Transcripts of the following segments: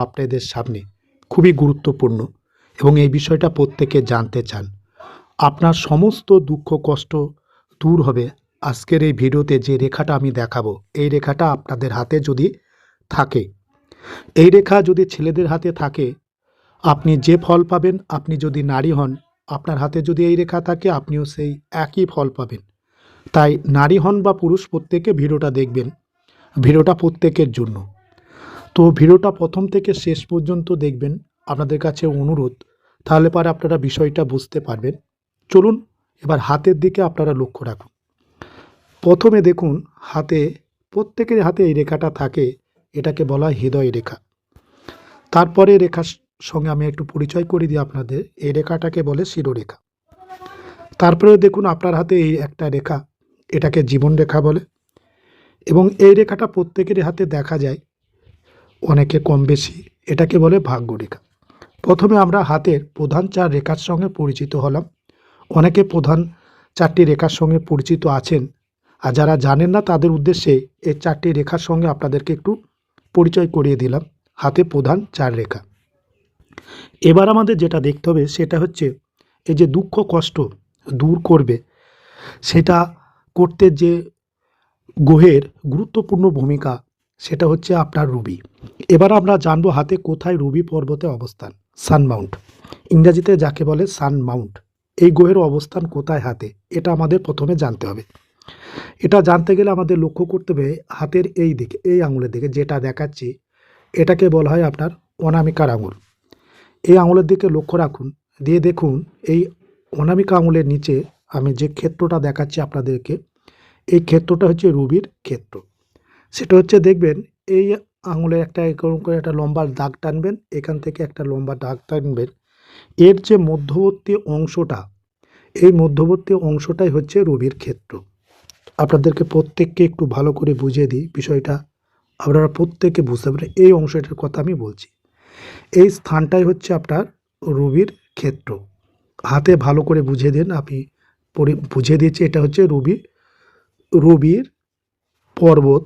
আপনাদের সামনে খুবই গুরুত্বপূর্ণ এবং এই বিষয়টা প্রত্যেকে জানতে চান। আপনার সমস্ত দুঃখ, কষ্ট দূর হবে। আজকের এই ভিডিওতে যে রেখাটা আমি দেখাবো, এই রেখাটা আপনাদের হাতে যদি থাকে, এই রেখা যদি ছেলেদের হাতে থাকে, আপনি যে ফল পাবেন, আপনি যদি নারী হন, আপনার হাতে যদি এই রেখা থাকে, আপনিও সেই একই ফল পাবেন। তাই নারী হন বা পুরুষ প্রত্যেকে ভিডিওটা দেখবেন, ভিডিওটা প্রত্যেকের জন্য। তো ভিডিওটা প্রথম থেকে শেষ পর্যন্ত দেখবেন। আপনাদের কাছে অনুরোধ, তাহলে পরে আপনারা বিষয়টা বুঝতে পারবেন। চলুন এবার হাতের দিকে আপনারা লক্ষ্য রাখুন। প্রথমে দেখুন, হাতে, প্রত্যেকের হাতে এই রেখাটা থাকে, এটাকে বলা হৃদয় রেখা। তারপরে রেখার সঙ্গে আমি একটু পরিচয় করে দিই আপনাদের, এই রেখাটাকে বলে শিরোরেখা। তারপরে দেখুন, আপনার হাতে এই একটা রেখা, এটাকে জীবন রেখা বলে। এবং এই রেখাটা প্রত্যেকের হাতে দেখা যায় অনেকে কম বেশি, এটাকে বলে ভাগ্যরেখা প্রথমে আমরা হাতের প্রধান চার রেখার সঙ্গে পরিচিত হলাম। অনেকে প্রধান চারটি রেখার সঙ্গে পরিচিত আছেন, আর যারা জানেন না তাদের উদ্দেশ্যে এই চারটি রেখার সঙ্গে আপনাদেরকে একটু পরিচয় করিয়ে দিলাম, হাতে প্রধান চার রেখা। এবার আমাদের যেটা দেখতে হবে সেটা হচ্ছে, এই যে দুঃখ, কষ্ট দূর করবে, সেটা করতে যে গ্রহের গুরুত্বপূর্ণ ভূমিকা সেটা হচ্ছে আপনার রুবি। এবার আমরা জানব হাতে কোথায় রুবি পর্বতে অবস্থান সান মাউন্ট ইংরেজিতে যাকে বলে সান মাউন্ট এই গ্রহের অবস্থান কোথায় হাতে, এটা আমাদের প্রথমে জানতে হবে। এটা জানতে গেলে আমাদের লক্ষ্য করতে হবে হাতের এই দিকে, এই আঙুলের দিকে, যেটা দেখাচ্ছি, এটাকে বলা হয় আপনার অনামিকার আঙুল। এই আঙুলের দিকে লক্ষ্য রাখুন, দিয়ে দেখুন, এই অনামিকা আঙুলের নিচে আমি যে ক্ষেত্রটা দেখাচ্ছি আপনাদেরকে, এই ক্ষেত্রটা হচ্ছে রুবির ক্ষেত্র। সেটা হচ্ছে দেখবেন, এই আঙুলের একটা এরকম করে একটা লম্বা দাগ টানবেন, এখান থেকে একটা লম্বা দাগ টানবেন। এর যে মধ্যবর্তী অংশটা, এই মধ্যবর্তী অংশটাই হচ্ছে রবির ক্ষেত্র। আপনাদেরকে প্রত্যেককে একটু ভালো করে বুঝিয়ে দিই বিষয়টা। আপনারা প্রত্যেকে বুঝতে পারেন এই অংশটার কথা আমি বলছি। এই স্থানটাই হচ্ছে আপনার রবির ক্ষেত্র। হাতে ভালো করে বুঝিয়ে দিন পরি বুঝিয়ে দিয়েছি, এটা হচ্ছে রবি, রবির পর্বত।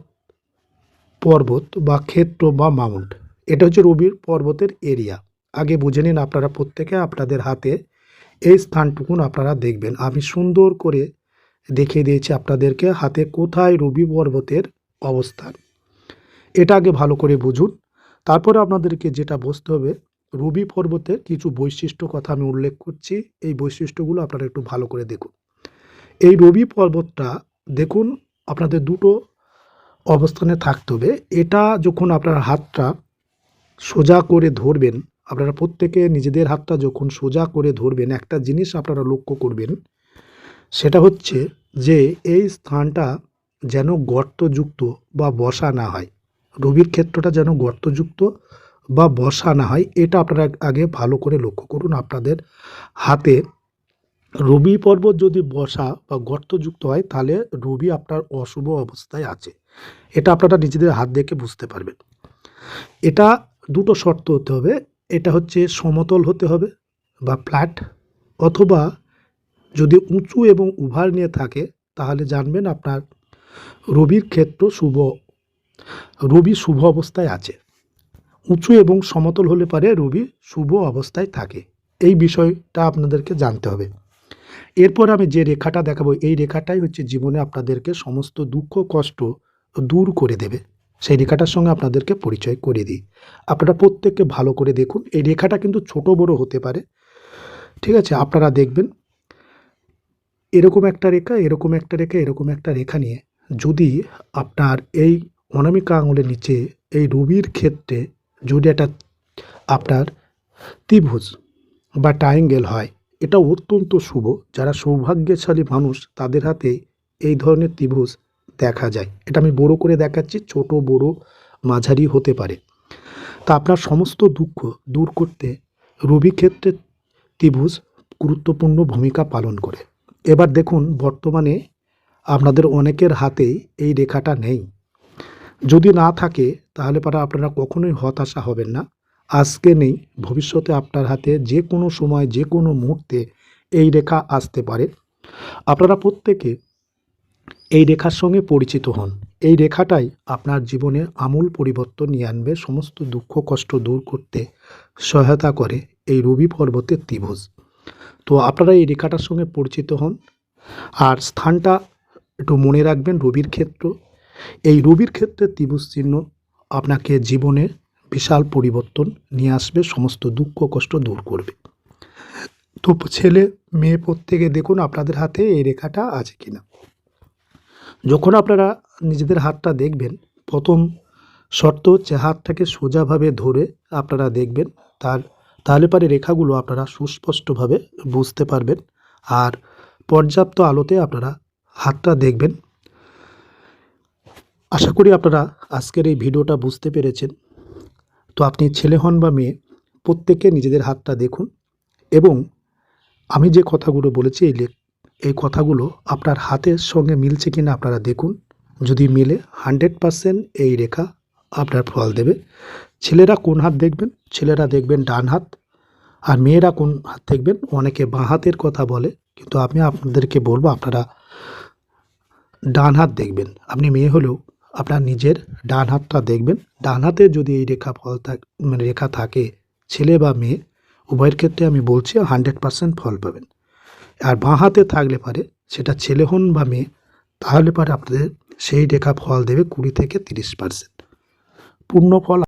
পর্বত বা ক্ষেত্র বা মাউন্ট। এটা হচ্ছে রবির পর্বতের এরিয়া। আগে বুঝে নিন আপনারা প্রত্যেকে আপনাদের হাতে এই স্থানটুকুন আপনারা দেখবেন। আমি সুন্দর করে দেখিয়ে দিয়েছি আপনাদেরকে হাতে কোথায় রবি পর্বতের অবস্থান। এটা আগে ভালো করে বুঝুন। তারপরে আপনাদেরকে যেটা বুঝতে হবে, রবি পর্বতের কিছু বৈশিষ্ট্য কথা আমি উল্লেখ করছি। এই বৈশিষ্ট্যগুলো আপনারা একটু ভালো করে দেখুন। এই রবি পর্বতটা দেখুন, আপনাদের দুটো অবস্থানে থাকতে হবে। এটা যখন আপনার হাতটা সোজা করে ধরবেন, আপনারা প্রত্যেকে নিজেদের হাতটা যখন সোজা করে ধরবেন, একটা জিনিস আপনারা লক্ষ্য করবেন, সেটা হচ্ছে যে এই স্থানটা যেন গর্তযুক্ত বা বসা না হয়। রবির ক্ষেত্রটা যেন গর্তযুক্ত বা বসা না হয়, এটা আপনারা আগে ভালো করে লক্ষ্য করুন আপনাদের হাতে। রবি পর্বত যদি বসা বা গর্তযুক্ত হয়, তাহলে রবি আপনার অশুভ অবস্থায় আছে। এটা আপনারা নিজেদের হাত দেখে বুঝতে পারবেন। এটা দুটো শর্ত হতে হবে। এটা হচ্ছে সমতল হতে হবে বা ফ্ল্যাট অথবা যদি উঁচু এবং উভার নিয়ে থাকে তাহলে জানবেন আপনার রবির ক্ষেত্র শুভ। রবি শুভ অবস্থায় আছে। উঁচু এবং সমতল হলে পারে রবি শুভ অবস্থায় থাকে। এই বিষয়টা আপনাদেরকে জানতে হবে। এরপর আমি যে রেখাটা দেখাবো, এই রেখাটাই হচ্ছে জীবনে আপনাদেরকে সমস্ত দুঃখ, কষ্ট দূর করে দেবে। সেই রেখাটার সঙ্গে আপনাদেরকে পরিচয় করে দিই। আপনারা প্রত্যেককে ভালো করে দেখুন। এই রেখাটা কিন্তু ছোট বড় হতে পারে। ঠিক আছে? আপনারা দেখবেন, এরকম একটা রেখা, এরকম একটা রেখা, এরকম একটা রেখা নিয়ে যদি আপনার এই অনামিকা আঙুলের নিচে, এই রুবির ক্ষেত্রে যদি একটা আপনার ত্রিভুজ বা ট্রায়াঙ্গেল হয়, এটা অত্যন্ত শুভ। যারা সৌভাগ্যশালী মানুষ, তাদের হাতে এই ধরনের ত্রিভুজ দেখা যায়। এটা আমি বড় করে দেখাচ্ছি, ছোট, বড়, মাঝারি হতে পারে। তা আপনার সমস্ত দুঃখ দূর করতে রবি ক্ষেত্রে ত্রিভুজ গুরুত্বপূর্ণ ভূমিকা পালন করে। এবার দেখুন, বর্তমানে আপনাদের অনেকের হাতেই এই রেখাটা নেই। যদি না থাকে, তাহলে পারা আপনারা কখনোই হতাশা হবেন না। আজকে নেই, ভবিষ্যতে আপনার হাতে যে কোনো সময়, যে কোনো মুহূর্তে এই রেখা আসতে পারে। আপনারা প্রত্যেকে এই রেখার সঙ্গে পরিচিত হন। এই রেখাটাই আপনার জীবনে আমূল পরিবর্তন নিয়ে আনবে, সমস্ত দুঃখ, কষ্ট দূর করতে সহায়তা করে এই রবি পর্বতের ত্রিভুজ। তো আপনারা এই রেখাটার সঙ্গে পরিচিত হন। আর স্থানটা একটু মনে রাখবেন, রবির ক্ষেত্র। এই রবির ক্ষেত্রে ত্রিভুজ চিহ্ন আপনাকে জীবনে বিশাল পরিবর্তন নিয়ে আসবে, সমস্ত দুঃখ, কষ্ট দূর করবে। তো ছেলে, মেয়ে প্রত্যেকে দেখুন আপনাদের হাতে এই রেখাটা আছে কিনা। যখন আপনারা নিজেদের হাতটা দেখবেন, প্রথম শর্ত হচ্ছে হাতটাকে সোজাভাবে ধরে আপনারা দেখবেন, তার, তাহলে পরে রেখাগুলো আপনারা সুস্পষ্টভাবে বুঝতে পারবেন আর পর্যাপ্ত আলোতে আপনারা হাতটা দেখবেন। আশা করি আপনারা আজকের এই ভিডিওটা বুঝতে পেরেছেন। তো আপনি ছেলে হন বা মেয়ে, প্রত্যেকে নিজেদের হাতটা দেখুন এবং আমি যে কথাগুলো বলেছি এই এই কথাগুলো আপনার হাতের সঙ্গে মিলছে কিনা আপনারা দেখুন। যদি মিলে, হান্ড্রেড পারসেন্ট এই রেখা আপনার ফল দেবে। ছেলেরা কোন হাত দেখবেন? ছেলেরা দেখবেন ডান হাত। আর মেয়েরা কোন হাত দেখবেন? অনেকে বাঁ হাতের কথা বলে, কিন্তু আমি আপনাদেরকে বলব, আপনারা ডান হাত দেখবেন। আপনি মেয়ে হলেও আপনার নিজের ডান হাতটা দেখবেন। ডান হাতে যদি এই রেখা ফল থাক মানে রেখা থাকে, ছেলে বা মেয়ে, উভয়ের ক্ষেত্রে আমি বলছি হান্ড্রেড পারসেন্ট ফল পাবেন। আর বাঁ হাতে থাকলে পারে, সেটা ছেলে হন বা মেয়ে, তাহলে পারে আপনাদের সেই রেখা ফল দেবে কুড়ি থেকে তিরিশ পার্সেন্ট পূর্ণ ফল